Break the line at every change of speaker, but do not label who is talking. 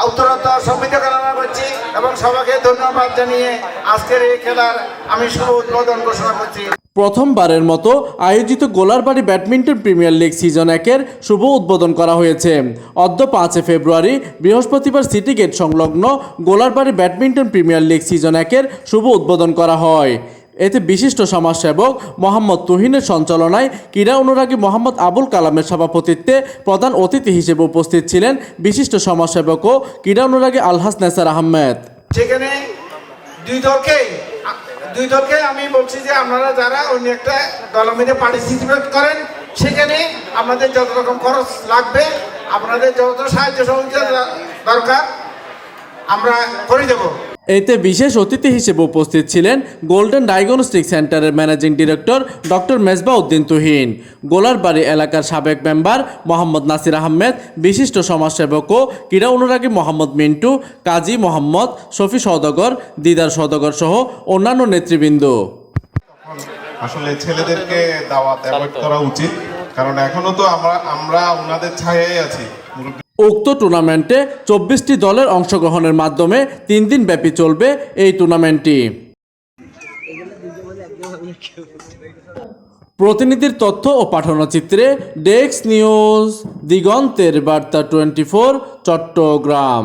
কামনা করছি এবং সবাইকে ধন্যবাদ জানিয়ে আজকের এই খেলার আমি শুভ উদ্বোধন ঘোষণা করছি।
প্রথমবারের মতো আয়োজিত Golarbari badminton premier league season একের শুভ উদ্বোধন করা হয়েছে। অদ্য পাঁচে ফেব্রুয়ারি বৃহস্পতিবার সিটি গেট সংলগ্ন Golarbari badminton premier league season একের শুভ উদ্বোধন করা হয়। এতে বিশিষ্ট সমাজসেবক মোহাম্মদ তুহিনের সঞ্চালনায় ক্রীড়া অনুরাগী মোহাম্মদ আবুল কালামের সভাপতিত্বে প্রধান অতিথি হিসেবে উপস্থিত ছিলেন বিশিষ্ট সমাজসেবক ও ক্রীড়া অনুরাগী আলহাস নেসার আহমেদ।
সেখানে দুই দলকে দুই দলকে আমি বলছি যে আপনারা যারা অন্য একটা দলের মধ্যে পার্টিসিপেট করেন, সেখানে আমাদের যত রকম খরচ লাগবে, আপনাদের যত সাহায্য সহযোগিতা দরকার, আমরা করে দেবো।
এতে বিশেষ অতিথি হিসেবে উপস্থিত ছিলেন গোল্ডেন ডায়াগনস্টিক সেন্টারের managing director doctor Mezba Uddin Tuhin. Golarbari এলাকার সাবেক মেম্বার মোহাম্মদ নাসির আহমেদ, বিশিষ্ট সমাজসেবক ও ক্রীড়া অনুরাগী মোহাম্মদ মিন্টু, কাজী মোহাম্মদ শফি সওদাগর, দিদার সওদাগর সহ অন্যান্য নেতৃবৃন্দ।
আসলে ছেলেদেরকে দাওয়াত করা উচিত, কারণ এখনও তো আমরা আমরা ওনাদের ছায়াই আছি।
উক্ত টুর্নামেন্টে চব্বিশটি দলের অংশগ্রহণের মাধ্যমে তিন দিন ব্যাপী চলবে এই টুর্নামেন্টটি। প্রতিনিধির তথ্য ও পাঠানোচিত্রে ডেস্ক নিউজ, দিগন্তের বার্তা টোয়েন্টি ফোর, চট্টগ্রাম।